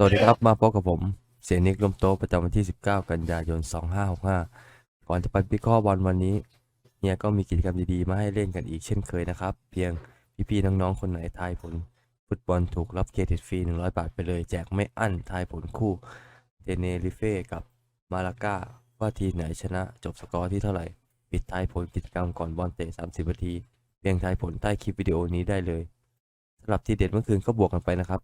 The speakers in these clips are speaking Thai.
สวัสดีครับมาพบกับผม เสียนิกลมโตะประจำวันที่ 19 กันยายน 2565 ก่อนจะไปพิเคราะห์บอลวันนี้เฮียก็มีกิจกรรมดีๆ มาให้เล่นกันอีกเช่นเคยนะครับ เพียงพี่ๆน้องๆ คนไหนทายผล ฟุตบอลถูกรับเครดิตฟรี 100 บาทไปเลย แจกไม่อั้นทายผลคู่เทเนริเฟ่กับมาลาก้าว่าทีไหนชนะจบสกอร์ที่เท่าไหร่ ปิดท้ายผลกิจกรรมก่อนบอลเตะ 30 นาที เพียงทายผลใต้คลิปวิดีโอนี้ได้เลยสำหรับทีเด็ดเมื่อคืนก็บวกกันไปนะครับ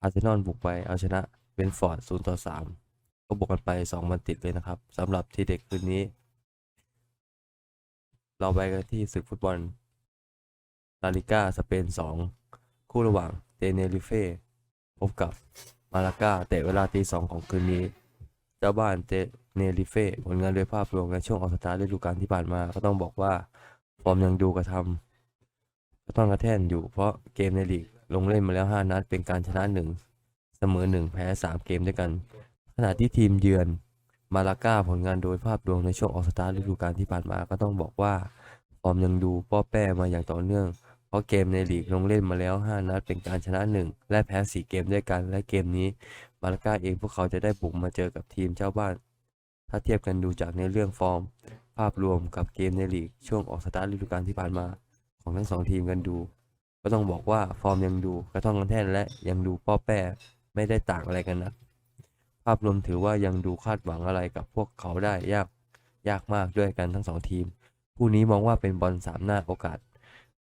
อาร์เซนอลบุกไปเอาชนะเบนฟอร์ด0ต่อ3ก็บวกกันไป2วันติดเลยนะครับสำหรับทีเด็กคืนนี้ เราไปกันที่ศึกฟุตบอลลาลิก้าสเปน 2 คู่ระหว่างเตเนริเฟ่พบกับมาลาก้าเตะเวลาตีสองของคืนนี้ เจ้าบ้านเตเนริเฟ่ผลงานโดยภาพรวมในช่วงออกสตาร์ฤดูกาลที่ผ่านมา ก็ต้องบอกว่า ฟอร์มยังดูกระทำกระต้องกระแท่นอยู่เพราะเกมในลีก ลงเล่นมาแล้ว 5 นัดเป็นการชนะ 1 เสมอ 1 แพ้ 3 เกมด้วยกัน ขณะที่ทีมเยือนมาลาก้าผลงานโดยภาพรวมในช่วงออกสตาร์ฤดูกาลที่ผ่านมาก็ต้องบอกว่าฟอร์มยังดูป้อแป้มาอย่างต่อเนื่อง เพราะเกมในลีกลงเล่นมาแล้ว 5 นัดเป็นการชนะ 1 และแพ้ 4 เกมด้วยกัน และเกมนี้มาลาก้าเองพวกเขาจะได้บุกมาเจอกับทีมเจ้าบ้าน ถ้าเทียบกันดูจากในเรื่องฟอร์ม ภาพรวมกับเกมในลีกช่วงออกสตาร์ทฤดูกาลที่ผ่านมา ของทั้งสองทีมกันดู ก็ต้องบอกว่าฟอร์มยังดูกระท่องกระแท่นและยังดูป้อแป้ไม่ได้ต่างอะไรกันนะภาพรวมถือว่ายังดูคาดหวังอะไรกับพวกเขาได้ยากยากมากด้วยกันทั้งสองทีมคู่นี้มองว่าเป็นบอลสามหน้าโอกาส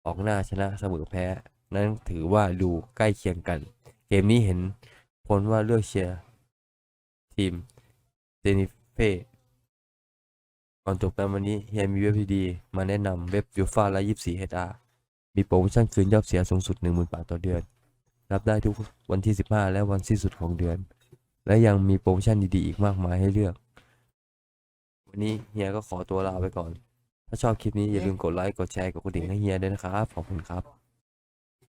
ออกหน้าชนะเสมอแพ้ นั้นถือว่าดูใกล้เคียงกัน เกมนี้เห็นผลว่าเลือกเชียร์ทีมเซนิเฟ่ก่อนจบกันวันนี้เฮียมีเว็บดีๆมาแนะนำเว็บยูฟาและ24 HR มีโปรโมชั่นคืนยอดเสียสูงสุด 10,000 บาทต่อเดือน รับได้ทุกวันที่ 15 และวันสิ้นสุดของเดือน และยังมีโปรโมชั่นดีๆ อีกมากมายให้เลือก วันนี้เฮียก็ขอตัวลาไปก่อน ถ้าชอบคลิปนี้อย่าลืมกดไลค์ กดแชร์ กดกระดิ่งให้เฮียด้วยนะครับ ขอบคุณครับ